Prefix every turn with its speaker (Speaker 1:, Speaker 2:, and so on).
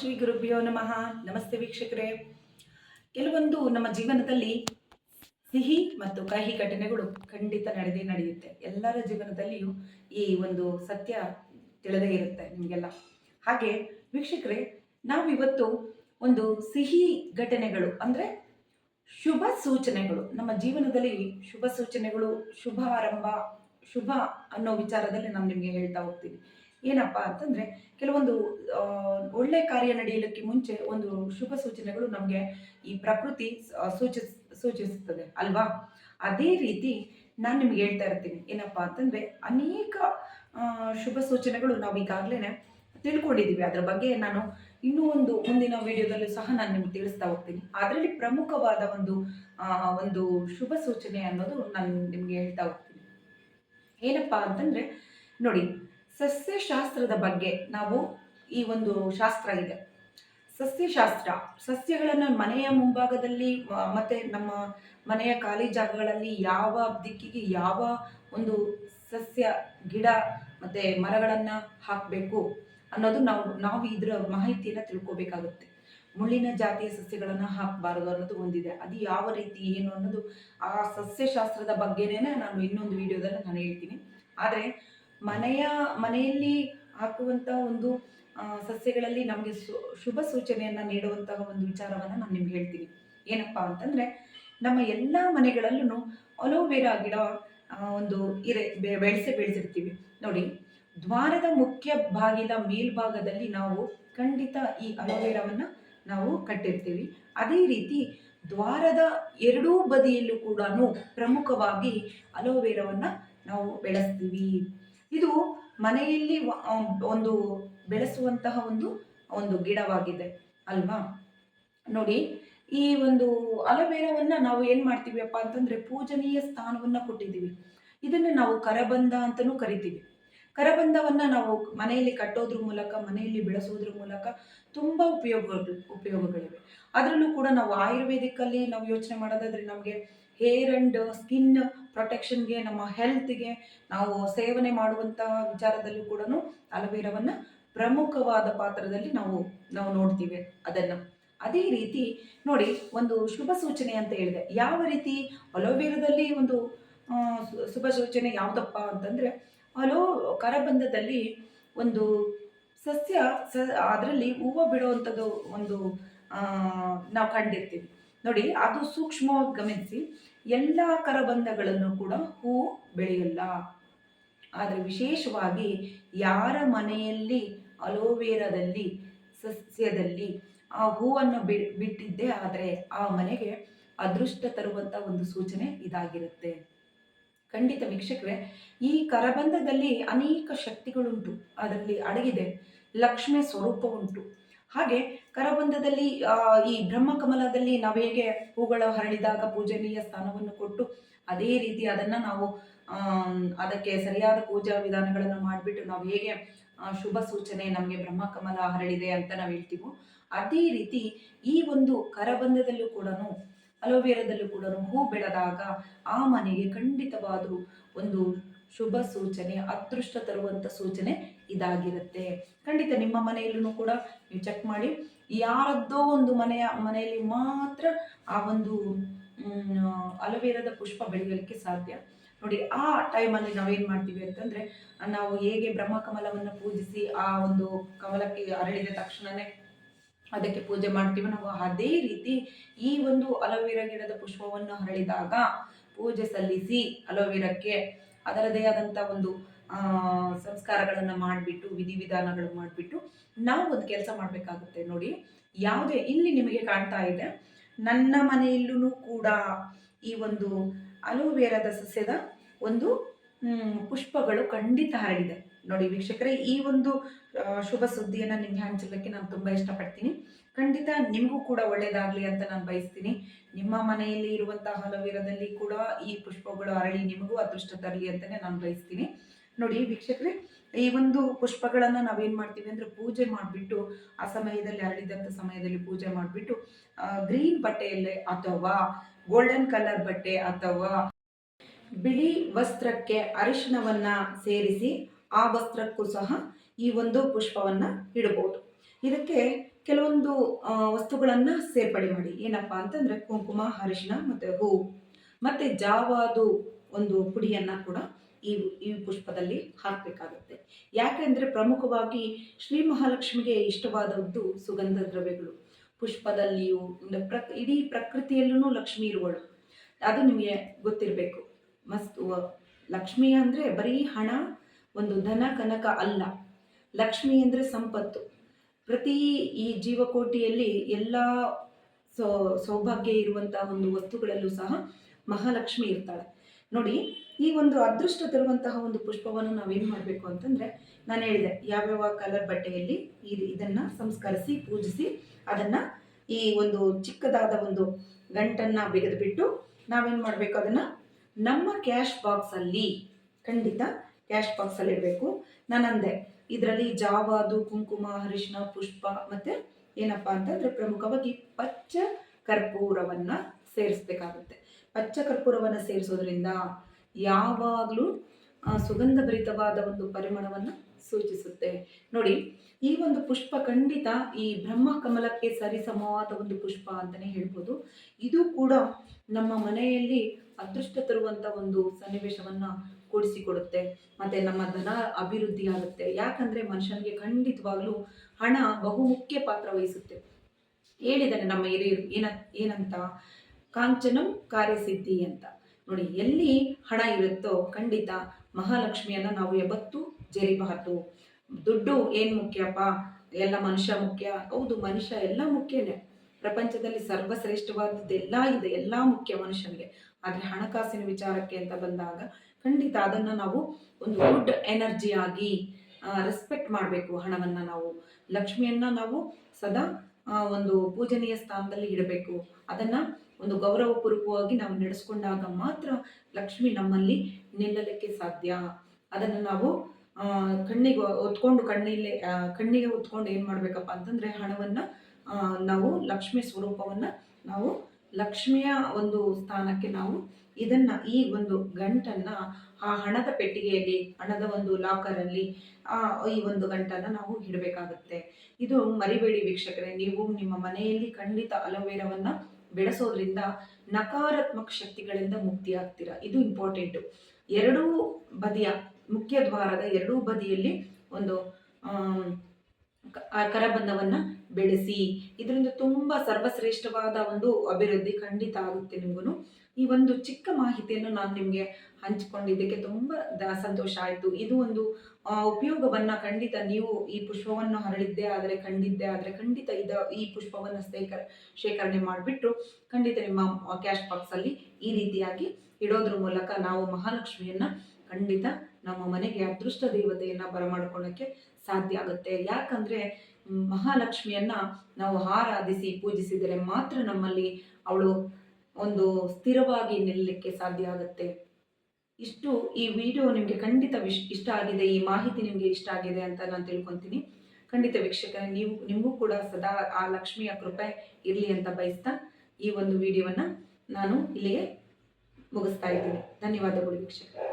Speaker 1: ಶ್ರೀ ಗುರುಭ್ಯೋ ನಮಃ. ನಮಸ್ತೆ ವೀಕ್ಷಕರೇ. ಕೆಲವೊಂದು ನಮ್ಮ ಜೀವನದಲ್ಲಿ ಸಿಹಿ ಮತ್ತು ಕಹಿ ಘಟನೆಗಳು ಖಂಡಿತ ನಡೆದೇ ನಡೆಯುತ್ತೆ. ಎಲ್ಲರ ಜೀವನದಲ್ಲಿಯೂ ಈ ಒಂದು ಸತ್ಯ ತಿಳಿದೇ ಇರುತ್ತೆ ನಿಮಗೆಲ್ಲ. ಹಾಗೆ ವೀಕ್ಷಕರೇ ನಾವಿವತ್ತು ಒಂದು ಸಿಹಿ ಘಟನೆಗಳು ಅಂದರೆ ಶುಭ ಸೂಚನೆಗಳು. ನಮ್ಮ ಜೀವನದಲ್ಲಿ ಶುಭ ಸೂಚನೆಗಳು, ಶುಭ ಆರಂಭ, ಶುಭ ಅನ್ನೋ ವಿಚಾರದಲ್ಲಿ ನಾನು ನಿಮಗೆ ಹೇಳ್ತಾ ಹೋಗ್ತೀನಿ ಏನಪ್ಪ ಅಂತಂದರೆ ಕೆಲವೊಂದು ಒಳ್ಳೆ ಕಾರ್ಯ ನಡೆಯಲಿಕ್ಕೆ ಮುಂಚೆ ಒಂದು ಶುಭ ಸೂಚನೆಗಳು ನಮಗೆ ಈ ಪ್ರಕೃತಿ ಸೂಚಿಸ್ ಸೂಚಿಸುತ್ತದೆ, ಅಲ್ವಾ? ಅದೇ ರೀತಿ ನಾನು ನಿಮ್ಗೆ ಹೇಳ್ತಾ ಇರ್ತೀನಿ, ಏನಪ್ಪ ಅಂತಂದರೆ ಅನೇಕ ಶುಭ ಸೂಚನೆಗಳು ನಾವು ಈಗಾಗಲೇ ತಿಳ್ಕೊಂಡಿದ್ದೀವಿ ಅದರ ಬಗ್ಗೆ ನಾನು ಇನ್ನೂ ಒಂದು ಮುಂದಿನ ವಿಡಿಯೋದಲ್ಲೂ ಸಹ ನಾನು ನಿಮ್ಗೆ ತಿಳಿಸ್ತಾ ಹೋಗ್ತೀನಿ. ಅದರಲ್ಲಿ ಪ್ರಮುಖವಾದ ಒಂದು ಒಂದು ಶುಭ ಸೂಚನೆ ಅನ್ನೋದು ನಾನು ನಿಮಗೆ ಹೇಳ್ತಾ ಹೋಗ್ತೀನಿ. ಏನಪ್ಪ ಅಂತಂದರೆ ನೋಡಿ ಸಸ್ಯಶಾಸ್ತ್ರದ ಬಗ್ಗೆ ನಾವು ಈ ಒಂದು ಶಾಸ್ತ್ರ ಇದೆ. ಸಸ್ಯಶಾಸ್ತ್ರ, ಸಸ್ಯಗಳನ್ನು ಮನೆಯ ಮುಂಭಾಗದಲ್ಲಿ ಮತ್ತೆ ನಮ್ಮ ಮನೆಯ ಖಾಲಿ ಜಾಗಗಳಲ್ಲಿ ಯಾವ ದಿಕ್ಕಿಗೆ ಯಾವ ಒಂದು ಸಸ್ಯ, ಗಿಡ, ಮತ್ತೆ ಮರಗಳನ್ನು ಹಾಕಬೇಕು ಅನ್ನೋದು ನಾವು ನಾವು ಇದರ ಮಾಹಿತಿಯನ್ನು ತಿಳ್ಕೊಬೇಕಾಗುತ್ತೆ. ಮುಳ್ಳಿನ ಜಾತಿಯ ಸಸ್ಯಗಳನ್ನು ಹಾಕಬಾರದು ಅನ್ನೋದು ಒಂದಿದೆ. ಅದು ಯಾವ ರೀತಿ, ಏನು ಅನ್ನೋದು ಆ ಸಸ್ಯಶಾಸ್ತ್ರದ ಬಗ್ಗೆನೇ ನಾನು ಇನ್ನೊಂದು ವಿಡಿಯೋದಲ್ಲಿ ನಾನು ಹೇಳ್ತೀನಿ. ಆದರೆ ಮನೆಯ, ಮನೆಯಲ್ಲಿ ಹಾಕುವಂಥ ಒಂದು ಸಸ್ಯಗಳಲ್ಲಿ ನಮಗೆ ಶುಭ ಸೂಚನೆಯನ್ನು ನೀಡುವಂತಹ ಒಂದು ವಿಚಾರವನ್ನು ನಾನು ನಿಮ್ಗೆ ಹೇಳ್ತೀನಿ. ಏನಪ್ಪ ಅಂತಂದರೆ, ನಮ್ಮ ಎಲ್ಲ ಮನೆಗಳಲ್ಲೂ ಅಲೋವೆರಾ ಗಿಡ ಒಂದು ಇರೆ ಬೆಳೆಸಿ ಬೆಳೆಸಿರ್ತೀವಿ. ನೋಡಿ, ದ್ವಾರದ ಮುಖ್ಯ ಬಾಗಿಲ ಮೇಲ್ಭಾಗದಲ್ಲಿ ನಾವು ಖಂಡಿತ ಈ ಅಲೋವೆರಾವನ್ನು ನಾವು ಕಟ್ಟಿರ್ತೀವಿ. ಅದೇ ರೀತಿ ದ್ವಾರದ ಎರಡೂ ಬದಿಯಲ್ಲೂ ಕೂಡ ಪ್ರಮುಖವಾಗಿ ಅಲೋವೆರಾವನ್ನು ನಾವು ಬೆಳೆಸ್ತೀವಿ. ಇದು ಮನೆಯಲ್ಲಿ ಒಂದು ಬೆಳೆಸುವಂತಹ ಒಂದು ಒಂದು ಗಿಡವಾಗಿದೆ, ಅಲ್ವಾ? ನೋಡಿ, ಈ ಒಂದು ಅಲೋವೆರಾವನ್ನ ನಾವು ಏನು ಮಾಡ್ತೀವಪ್ಪ ಅಂತಂದ್ರೆ ಪೂಜನೀಯ ಸ್ಥಾನವನ್ನ ಕೊಟ್ಟಿದ್ದೀವಿ. ಇದನ್ನು ನಾವು ಕರಬಂಧ ಅಂತಲೂ ಕರಿತೀವಿ. ಕರಬಂಧವನ್ನ ನಾವು ಮನೆಯಲ್ಲಿ ಕಟ್ಟೋದ್ರ ಮೂಲಕ, ಮನೆಯಲ್ಲಿ ಬೆಳೆಸೋದ್ರ ಮೂಲಕ ತುಂಬ ಉಪಯೋಗಗಳು, ಉಪಯೋಗಗಳಿವೆ. ಅದರಲ್ಲೂ ಕೂಡ ನಾವು ಆಯುರ್ವೇದಿಕ್ಕಲ್ಲಿ ನಾವು ಯೋಚನೆ ಮಾಡೋದಾದ್ರೆ ನಮಗೆ ಹೇರ್ ಅಂಡ್ ಸ್ಕಿನ್ ಪ್ರೊಟೆಕ್ಷನ್ಗೆ ನಮ್ಮ ಹೆಲ್ತ್ಗೆ ನಾವು ಸೇವನೆ ಮಾಡುವಂಥ ವಿಚಾರದಲ್ಲೂ ಕೂಡ ಅಲೋವೆರಾವನ್ನು ಪ್ರಮುಖವಾದ ಪಾತ್ರದಲ್ಲಿ ನಾವು ನಾವು ನೋಡ್ತೀವಿ ಅದನ್ನು. ಅದೇ ರೀತಿ ನೋಡಿ, ಒಂದು ಶುಭ ಸೂಚನೆ ಅಂತ ಹೇಳಿದೆ. ಯಾವ ರೀತಿ ಅಲೋವೆರಾದಲ್ಲಿ ಒಂದು ಶುಭ ಸೂಚನೆ ಯಾವುದಪ್ಪ ಅಂತಂದರೆ, ಅಲೋ, ಕರಬಂಧದಲ್ಲಿ ಒಂದು ಸಸ್ಯ ಸ, ಅದರಲ್ಲಿ ಹೂವು ಬಿಡುವಂಥದ್ದು ಒಂದು ನಾವು ಕಂಡಿರ್ತೀವಿ. ನೋಡಿ, ಅದು ಸೂಕ್ಷ್ಮವಾಗಿ ಗಮನಿಸಿ. ಎಲ್ಲ ಕರಬಂಧಗಳನ್ನು ಕೂಡ ಹೂ ಬೆಳೆಯಲ್ಲ. ಆದರೆ ವಿಶೇಷವಾಗಿ ಯಾರ ಮನೆಯಲ್ಲಿ ಅಲೋವೆರಾದಲ್ಲಿ, ಸಸ್ಯದಲ್ಲಿ ಆ ಹೂವನ್ನು ಬಿಟ್ಟಿದ್ದೇ ಆದರೆ ಆ ಮನೆಗೆ ಅದೃಷ್ಟ ತರುವಂಥ ಒಂದು ಸೂಚನೆ ಇದಾಗಿರುತ್ತೆ. ಖಂಡಿತ ವೀಕ್ಷಕರೇ, ಈ ಕರಬಂಧದಲ್ಲಿ ಅನೇಕ ಶಕ್ತಿಗಳುಂಟು. ಅದರಲ್ಲಿ ಅಡಗಿದೆ ಲಕ್ಷ್ಮಿ ಸ್ವರೂಪ ಉಂಟು ಹಾಗೆ ಕರಬಂಧದಲ್ಲಿ ಈ ಬ್ರಹ್ಮಕಮಲದಲ್ಲಿ ನಾವು ಹೇಗೆ ಹೂಗಳು ಹರಳಿದಾಗ ಪೂಜನೀಯ ಸ್ಥಾನವನ್ನು ಕೊಟ್ಟು ಅದೇ ರೀತಿ ಅದನ್ನು ನಾವು ಅದಕ್ಕೆ ಸರಿಯಾದ ಪೂಜಾ ವಿಧಾನಗಳನ್ನು ಮಾಡಿಬಿಟ್ಟು ನಾವು ಹೇಗೆ ಶುಭ ಸೂಚನೆ ನಮಗೆ ಬ್ರಹ್ಮಕಮಲ ಹರಳಿದೆ ಅಂತ ನಾವು ಹೇಳ್ತೀವೋ, ಅದೇ ರೀತಿ ಈ ಒಂದು ಕರಬಂಧದಲ್ಲೂ ಕೂಡ ಅಲೋವೆರಾದಲ್ಲೂ ಕೂಡ ಹೂ ಬೆಳೆದಾಗ ಆ ಮನೆಗೆ ಖಂಡಿತವಾದರೂ ಒಂದು ಶುಭ ಸೂಚನೆ, ಅದೃಷ್ಟ ತರುವಂಥ ಸೂಚನೆ ಇದಾಗಿರುತ್ತೆ. ಖಂಡಿತ ನಿಮ್ಮ ಮನೆಯಲ್ಲೂ ಕೂಡ ನೀವು ಚೆಕ್ ಮಾಡಿ. ಯಾರದ್ದೋ ಒಂದು ಮನೆಯ, ಮನೆಯಲ್ಲಿ ಮಾತ್ರ ಆ ಒಂದು ಅಲವೇರದ ಪುಷ್ಪ ಬೆಳೆಯಲಿಕ್ಕೆ ಸಾಧ್ಯ. ನೋಡಿ, ಆ ಟೈಮಲ್ಲಿ ನಾವೇನು ಮಾಡ್ತೀವಿ ಅಂತಂದರೆ, ನಾವು ಹೇಗೆ ಬ್ರಹ್ಮ ಕಮಲವನ್ನು ಪೂಜಿಸಿ ಆ ಒಂದು ಕಮಲಕ್ಕೆ ಅರಳಿದ ತಕ್ಷಣವೇ ಅದಕ್ಕೆ ಪೂಜೆ ಮಾಡ್ತೀವಿ, ನಾವು ಅದೇ ರೀತಿ ಈ ಒಂದು ಅಲೋವೆರಾ ಗಿಡದ ಪುಷ್ಪವನ್ನು ಹರಳಿದಾಗ ಪೂಜೆ ಸಲ್ಲಿಸಿ ಅಲೋವೆರಾಕ್ಕೆ ಅದರದೇ ಆದಂಥ ಒಂದು ಸಂಸ್ಕಾರಗಳನ್ನು ಮಾಡಿಬಿಟ್ಟು, ವಿಧಿವಿಧಾನಗಳು ಮಾಡಿಬಿಟ್ಟು ನಾವು ಒಂದು ಕೆಲಸ ಮಾಡಬೇಕಾಗುತ್ತೆ ನೋಡಿ. ಯಾವುದೇ ಇಲ್ಲಿ ನಿಮಗೆ ಕಾಣ್ತಾ ಇದೆ, ನನ್ನ ಮನೆಯಲ್ಲೂ ಕೂಡ ಈ ಒಂದು ಅಲೋವೆರಾದ ಸಸ್ಯದ ಒಂದು ಪುಷ್ಪಗಳು ಖಂಡಿತ ಹರಡಿದೆ. ನೋಡಿ ವೀಕ್ಷಕರೇ, ಈ ಒಂದು ಶುಭ ಸುದ್ದಿಯನ್ನು ನಿಮಗೆ ಹಂಚಲಿಕ್ಕೆ ನಾನು ತುಂಬ ಇಷ್ಟಪಡ್ತೀನಿ. ಖಂಡಿತ ನಿಮಗೂ ಕೂಡ ಒಳ್ಳೆಯದಾಗಲಿ ಅಂತ ನಾನು ಬಯಸ್ತೀನಿ. ನಿಮ್ಮ ಮನೆಯಲ್ಲಿ ಇರುವಂತಹ ಹಲವೀರದಲ್ಲಿ ಕೂಡ ಈ ಪುಷ್ಪಗಳು ಅರಳಿ ನಿಮಗೂ ಅದೃಷ್ಟ ತರಲಿ ಅಂತಲೇ ನಾನು ಬಯಸ್ತೀನಿ. ನೋಡಿ ವೀಕ್ಷಕರೇ, ಈ ಒಂದು ಪುಷ್ಪಗಳನ್ನು ನಾವೇನು ಮಾಡ್ತೀವಿ ಅಂದರೆ ಪೂಜೆ ಮಾಡಿಬಿಟ್ಟು, ಆ ಸಮಯದಲ್ಲಿ ಅರಳಿದಂಥ ಸಮಯದಲ್ಲಿ ಪೂಜೆ ಮಾಡಿಬಿಟ್ಟು ಗ್ರೀನ್ ಬಟ್ಟೆಯಲ್ಲೇ ಅಥವಾ ಗೋಲ್ಡನ್ ಕಲರ್ ಬಟ್ಟೆ ಅಥವಾ ಬಿಳಿ ವಸ್ತ್ರಕ್ಕೆ ಅರಿಶಿಣವನ್ನ ಸೇರಿಸಿ, ಆ ವಸ್ತ್ರಕ್ಕೂ ಸಹ ಈ ಒಂದು ಪುಷ್ಪವನ್ನು ಇಡಬಹುದು. ಇದಕ್ಕೆ ಕೆಲವೊಂದು ವಸ್ತುಗಳನ್ನು ಸೇರ್ಪಡೆ ಮಾಡಿ. ಏನಪ್ಪಾ ಅಂತಂದ್ರೆ ಕುಂಕುಮ ಅರಿಶಿನ ಮತ್ತೆ ಹೂವು ಮತ್ತೆ ಜಾವಾದು ಒಂದು ಪುಡಿಯನ್ನ ಕೂಡ ಈ ಈ ಪುಷ್ಪದಲ್ಲಿ ಹಾಕಬೇಕಾಗುತ್ತೆ. ಯಾಕೆಂದ್ರೆ ಪ್ರಮುಖವಾಗಿ ಶ್ರೀ ಮಹಾಲಕ್ಷ್ಮಿಗೆ ಇಷ್ಟವಾದದ್ದು ಸುಗಂಧ ದ್ರವ್ಯಗಳು. ಪುಷ್ಪದಲ್ಲಿಯೂ ಪ್ರ, ಇಡೀ ಪ್ರಕೃತಿಯಲ್ಲೂ ಲಕ್ಷ್ಮಿ ಇರುವಳು. ಅದು ನಿಮಗೆ ಗೊತ್ತಿರಬೇಕು. ಮಸ್ತ್ ಲಕ್ಷ್ಮಿ ಅಂದರೆ ಬರೀ ಹಣ, ಒಂದು ಧನ, ಕನಕ ಅಲ್ಲ. ಲಕ್ಷ್ಮಿ ಅಂದರೆ ಸಂಪತ್ತು. ಪ್ರತಿ ಈ ಜೀವಕೋಟಿಯಲ್ಲಿ ಎಲ್ಲ ಸೌಭಾಗ್ಯ ಇರುವಂತಹ ಒಂದು ವಸ್ತುಗಳಲ್ಲೂ ಸಹ ಮಹಾಲಕ್ಷ್ಮಿ ಇರ್ತಾಳೆ. ನೋಡಿ, ಈ ಒಂದು ಅದೃಷ್ಟ ತರುವಂತಹ ಒಂದು ಪುಷ್ಪವನ್ನು ನಾವೇನು ಮಾಡಬೇಕು ಅಂತಂದರೆ, ನಾನು ಹೇಳಿದೆ, ಯಾವ್ಯಾವ ಕಲರ್ ಬಟ್ಟೆಯಲ್ಲಿ ಈ ಇದನ್ನು ಸಂಸ್ಕರಿಸಿ, ಪೂಜಿಸಿ, ಅದನ್ನು ಈ ಒಂದು ಚಿಕ್ಕದಾದ ಒಂದು ಗಂಟನ್ನು ಬಿಗಿದುಬಿಟ್ಟು ನಾವೇನು ಮಾಡಬೇಕು ಅದನ್ನು? ನಮ್ಮ ಕ್ಯಾಶ್ ಬಾಕ್ಸಲ್ಲಿ ಖಂಡಿತ ಕ್ಯಾಶ್ ಬಾಕ್ಸಲ್ಲಿ ಇಡಬೇಕು. ನಾನು ಅಂದೆ ಇದರಲ್ಲಿ ಜಾವಾದು, ಕುಂಕುಮ ಅರಿಶಿನ ಪುಷ್ಪ ಮತ್ತು ಏನಪ್ಪ ಅಂತಂದರೆ ಪ್ರಮುಖವಾಗಿ ಪಚ್ಚ ಕರ್ಪೂರವನ್ನು ಸೇರಿಸ್ಬೇಕಾಗುತ್ತೆ. ಪಚ್ಚ ಕರ್ಪೂರವನ್ನು ಸೇರಿಸೋದ್ರಿಂದ ಯಾವಾಗಲೂ ಸುಗಂಧಭರಿತವಾದ ಒಂದು ಪರಿಮಳವನ್ನು ಸೂಚಿಸುತ್ತೆ. ನೋಡಿ, ಈ ಒಂದು ಪುಷ್ಪ ಖಂಡಿತ ಈ ಬ್ರಹ್ಮ ಕಮಲಕ್ಕೆ ಸರಿಸಮವಾದ ಒಂದು ಪುಷ್ಪ ಅಂತಲೇ ಹೇಳ್ಬೋದು. ಇದು ಕೂಡ ನಮ್ಮ ಮನೆಯಲ್ಲಿ ಅದೃಷ್ಟ ತರುವಂಥ ಒಂದು ಸನ್ನಿವೇಶವನ್ನು ಕೂಡಿಸಿಕೊಡುತ್ತೆ. ಮತ್ತು ನಮ್ಮ ಧನ ಅಭಿವೃದ್ಧಿ ಆಗುತ್ತೆ. ಯಾಕಂದರೆ ಮನುಷ್ಯನಿಗೆ ಖಂಡಿತವಾಗಲೂ ಹಣ ಬಹುಮುಖ್ಯ ಪಾತ್ರ ವಹಿಸುತ್ತೆ. ಹೇಳಿದ್ದಾನೆ ನಮ್ಮ ಹಿರಿಯರು ಏನ ಏನಂತ? ಕಾಂಚನಂ ಕಾರ್ಯಸಿದ್ಧಿ ಅಂತ. ನೋಡಿ, ಎಲ್ಲಿ ಹಣ ಇರುತ್ತೋ ಖಂಡಿತ ಮಹಾಲಕ್ಷ್ಮಿಯನ್ನು ನಾವು ಯಾವತ್ತು ಜರಿಬಾರ್ದು. ದುಡ್ಡು ಏನು ಮುಖ್ಯಪ್ಪ? ಎಲ್ಲ ಮನುಷ್ಯ ಮುಖ್ಯ? ಹೌದು, ಮನುಷ್ಯ ಎಲ್ಲ ಮುಖ್ಯನೇ. ಪ್ರಪಂಚದಲ್ಲಿ ಸರ್ವಶ್ರೇಷ್ಠವಾದದ್ದು ಎಲ್ಲ ಇದೆ, ಎಲ್ಲ ಮುಖ್ಯ ಮನುಷ್ಯನಿಗೆ. ಆದರೆ ಹಣಕಾಸಿನ ವಿಚಾರಕ್ಕೆ ಅಂತ ಬಂದಾಗ ಖಂಡಿತ ಅದನ್ನು ನಾವು ಒಂದು ಗುಡ್ ಆಗಿ ರೆಸ್ಪೆಕ್ಟ್ ಮಾಡಬೇಕು ಹಣವನ್ನು ನಾವು. ಲಕ್ಷ್ಮಿಯನ್ನು ನಾವು ಸದಾ ಒಂದು ಪೂಜನೀಯ ಸ್ಥಾನದಲ್ಲಿ ಇಡಬೇಕು. ಅದನ್ನು ಒಂದು ಗೌರವಪೂರ್ವಕವಾಗಿ ನಾವು ನಡೆಸ್ಕೊಂಡಾಗ ಮಾತ್ರ ಲಕ್ಷ್ಮಿ ನಮ್ಮಲ್ಲಿ ನಿಲ್ಲಲಿಕ್ಕೆ ಸಾಧ್ಯ. ಅದನ್ನು ನಾವು ಕಣ್ಣಿಗೆ ಹೊತ್ಕೊಂಡು ಕಣ್ಣಿಲ್ಲಿ ಕಣ್ಣಿಗೆ ಹೊತ್ಕೊಂಡು ಏನು ಮಾಡಬೇಕಪ್ಪ ಅಂತಂದರೆ ಹಣವನ್ನು ನಾವು ಲಕ್ಷ್ಮಿ ಸ್ವರೂಪವನ್ನು ನಾವು ಲಕ್ಷ್ಮಿಯ ಒಂದು ಸ್ಥಾನಕ್ಕೆ ನಾವು ಇದನ್ನ ಈ ಒಂದು ಗಂಟನ್ನ ಆ ಹಣದ ಪೆಟ್ಟಿಗೆಯಲ್ಲಿ ಹಣದ ಒಂದು ಲಾಕರಲ್ಲಿ ಆ, ಈ ಒಂದು ಗಂಟನ್ನು ನಾವು ಇಡಬೇಕಾಗುತ್ತೆ. ಇದು ಮರಿಬೇಡಿ ವೀಕ್ಷಕರೇ ನೀವು ನಿಮ್ಮ ಮನೆಯಲ್ಲಿ ಖಂಡಿತ ಅಲೋವೆರಾವನ್ನು ಬೆಳೆಸೋದ್ರಿಂದ ನಕಾರಾತ್ಮಕ ಶಕ್ತಿಗಳಿಂದ ಮುಕ್ತಿ ಆಗ್ತೀರಾ ಇದು ಇಂಪಾರ್ಟೆಂಟು ಎರಡೂ ಬದಿಯ, ಮುಖ್ಯ ದ್ವಾರದ ಎರಡೂ ಬದಿಯಲ್ಲಿ ಒಂದು ಆ ಕರಬಂಧವನ್ನು ಬೆಳೆಸಿ. ಇದರಿಂದ ತುಂಬ ಸರ್ವಶ್ರೇಷ್ಠವಾದ ಒಂದು ಅಭಿವೃದ್ಧಿ ಖಂಡಿತ ಆಗುತ್ತೆ ನಿಮಗೂ ಈ ಒಂದು ಚಿಕ್ಕ ಮಾಹಿತಿಯನ್ನು ನಾನು ನಿಮಗೆ ಹಂಚಿಕೊಂಡಿದ್ದಕ್ಕೆ ತುಂಬ ಸಂತೋಷ ಆಯಿತು. ಇದು ಒಂದು ಉಪಯೋಗವನ್ನು ಖಂಡಿತ ನೀವು ಈ ಪುಷ್ಪವನ್ನು ಹರಳಿದ್ದೆ ಆದರೆ ಕಂಡಿದ್ದೇ ಆದರೆ ಖಂಡಿತ ಇದ, ಈ ಪುಷ್ಪವನ್ನು ಶೇಖರ, ಶೇಖರಣೆ ಮಾಡಿಬಿಟ್ಟು ಖಂಡಿತ ನಿಮ್ಮ ಕ್ಯಾಶ್ ಬಾಕ್ಸಲ್ಲಿ ಈ ರೀತಿಯಾಗಿ ಇಡೋದ್ರ ಮೂಲಕ ನಾವು ಮಹಾಲಕ್ಷ್ಮಿಯನ್ನ ಖಂಡಿತ ನಮ್ಮ ಮನೆಗೆ ಅದೃಷ್ಟ ದೇವತೆಯನ್ನು ಬರಮಾಡ್ಕೊಳ್ಳೋಕ್ಕೆ ಸಾಧ್ಯ ಆಗುತ್ತೆ. ಯಾಕಂದ್ರೆ ಮಹಾಲಕ್ಷ್ಮಿಯನ್ನ ನಾವು ಆರಾಧಿಸಿ ಪೂಜಿಸಿದರೆ ಮಾತ್ರ ನಮ್ಮಲ್ಲಿ ಅವಳು ಒಂದು ಸ್ಥಿರವಾಗಿ ನಿಲ್ಲಲಿಕ್ಕೆ ಸಾಧ್ಯ ಆಗುತ್ತೆ. ಇಷ್ಟು ಈ ವಿಡಿಯೋ ನಿಮಗೆ ಖಂಡಿತ ವಿಶ್ ಇಷ್ಟ ಆಗಿದೆ, ಈ ಮಾಹಿತಿ ನಿಮಗೆ ಇಷ್ಟ ಆಗಿದೆ ಅಂತ ನಾನು ತಿಳ್ಕೊತೀನಿ. ಖಂಡಿತ ವೀಕ್ಷಕರೇ, ನೀವು, ನಿಮಗೂ ಕೂಡ ಸದಾ ಆ ಲಕ್ಷ್ಮಿಯ ಕೃಪೆ ಇರಲಿ ಅಂತ ಬಯಸ್ತಾ ಈ ಒಂದು ವಿಡಿಯೋವನ್ನು ನಾನು ಇಲ್ಲಿಗೆ ಮುಗಿಸ್ತಾ ಇದ್ದೀನಿ. ಧನ್ಯವಾದಗಳು ವೀಕ್ಷಕರೇ.